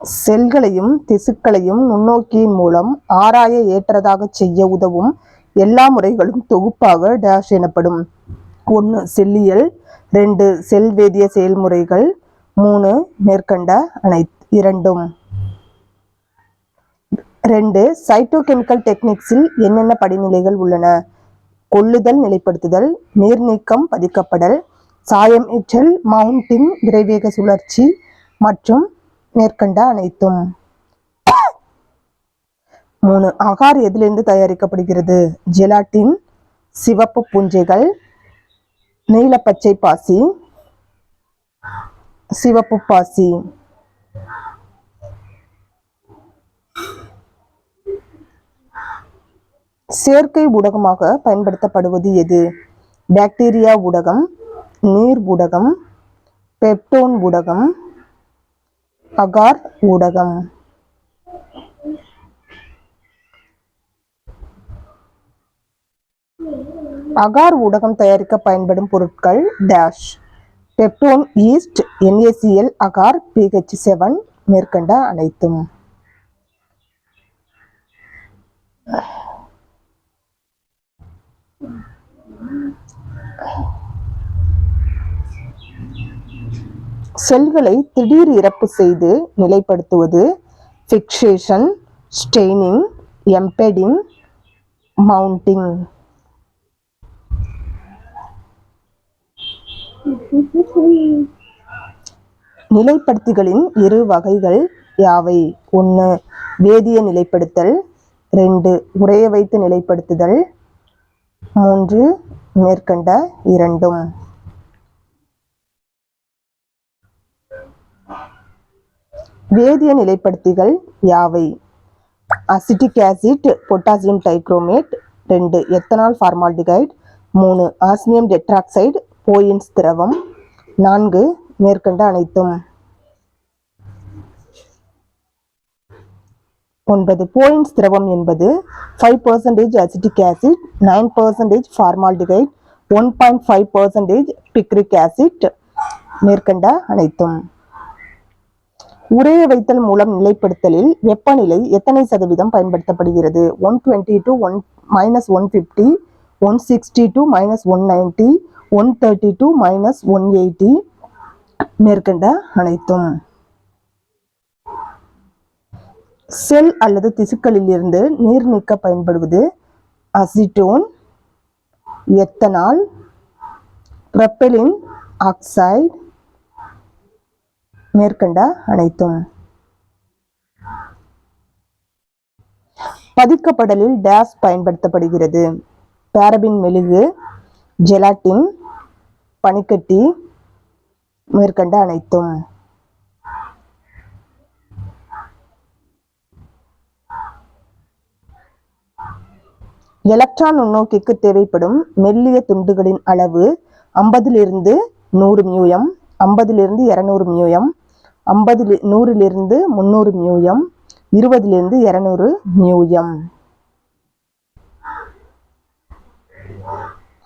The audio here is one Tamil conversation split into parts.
செல்களையும் திசுக்களையும் நுண்ணோக்கியின் மூலம் ஆராய ஏற்றதாக செய்ய உதவும் எல்லா முறைகளும் தொகுப்பாக டேஷ் எனப்படும். ஒன்று செல்லியல். ரெண்டு செல் வேதிய செயல்முறைகள். மூணு மேற்கண்ட அனை இரண்டும். ரெண்டு சைட்டோகெமிக்கல் டெக்னிக்ஸில் என்னென்ன படிநிலைகள் உள்ளன? கொள்ளுதல் நிலைப்படுத்துதல் நீர்நீக்கம் பதிக்கப்படல் சாயம் ஏற்றல் மவுண்டிங் விரைவேக சுழற்சி மற்றும் மேற்கண்ட அனைத்தும். மூணு அகார் எதிலிருந்து தயாரிக்கப்படுகிறது? ஜெலாட்டின் சிவப்பு பூஞ்சைகள் நீலப்பச்சை பாசி சிவப்பு பாசி. செயற்கை ஊடகமாக பயன்படுத்தப்படுவது எது? பாக்டீரியா ஊடகம் நீர் ஊடகம் பெப்டோன் ஊடகம் அகார் ஊடகம். அகார் ஊடகம் தயாரிக்க பயன்படும் பொருட்கள் dash peptone yeast NACL agar pH seven மேற்கண்ட அனைத்தும். செல்களை திடீர் இறப்பு செய்து நிலைப்படுத்துவது ஃபிக்சேஷன் ஸ்டெய்னிங் எம்பெடிங் மவுண்டிங் நிலைப்படுத்திகளின் இரு வகைகள் யாவை? ஒன்று வேதிய நிலைப்படுத்தல். ரெண்டு உரைய வைத்து நிலைப்படுத்துதல். மூன்று மேற்கண்ட இரண்டும். வேதிய நிலைப்படுத்திகள் யாவை? அசிட்டிக் ஆசிட் பொட்டாசியம் டைக்ரோமேட் ரெண்டு எத்தனால் ஃபார்மால்டிகைட் மூணு ஆஸ்மியம் டெட்ராக்சைடு போயின்ஸ் திரவம் நான்கு மேற்கண்ட அனைத்தும். ஒன்பது போயின்ஸ் திரவம் என்பது five percentage acetic acid nine percentage formaldehyde one point five percentage picric acid மேற்கண்ட அனைத்தும். உறைய வைத்தல் மூலம் நிலைப்படுத்தலில் வெப்பநிலை எத்தனை சதவீதம் பயன்படுத்தப்படுகிறது? One twenty to one minus one fifty one sixty to minus one ninety one thirty to minus one eighty மேற்கண்ட அனைத்தும். செல் அல்லது திசுக்களில் இருந்து நீர் நீக்க பயன்படுவது அசிட்டோன் எத்தனால் ப்ரப்பலின் ஆக்சைடு மேற்கண்ட அனைத்தும். பதிக்கப்படலில் டேஸ் பயன்படுத்தப்படுகிறது. பாரபின் மெழுகு ஜெலாட்டின் பனிக்கட்டி மேற்கண்ட அனைத்தும். எலக்ட்ரான் நுண்ணோக்கிக்கு தேவைப்படும் மெல்லிய துண்டுகளின் அளவு ஐம்பதிலிருந்து நூறு மியூஎம் ஐம்பதிலிருந்து இரநூறு மியூஎம் ஐம்பது நூறிலிருந்து முந்நூறு மியூஎம் இருபதுலேருந்து இரநூறு மியூஎம்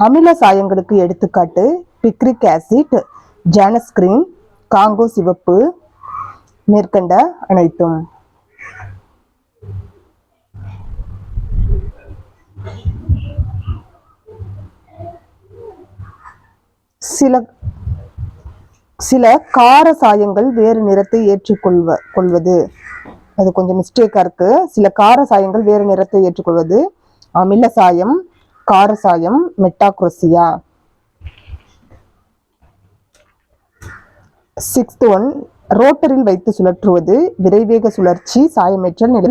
அமில சாயங்களுக்கு எடுத்துக்காட்டு பிக்ரிக் ஆசிட் ஜானஸ்கிரீன் காங்கோ சிவப்பு மேற்கண்ட அனைத்தும். சில சில கார சாயங்கள் வேறு நிறத்தை ஏற்றுக்கொள்வ கொள்வது. அது கொஞ்சம் மிஸ்டேக்காக இருக்கு. சில கார சாயங்கள் வேறு நிறத்தை ஏற்றுக்கொள்வது. அமில சாயம் கார சாயம் மெட்டாக்ரோசியா. சிக்ஸ்த் ஒன் ரோட்டரில் வைத்து சுழற்றுவது. விரைவேக சுழற்சி சாயமேற்றல் நிலை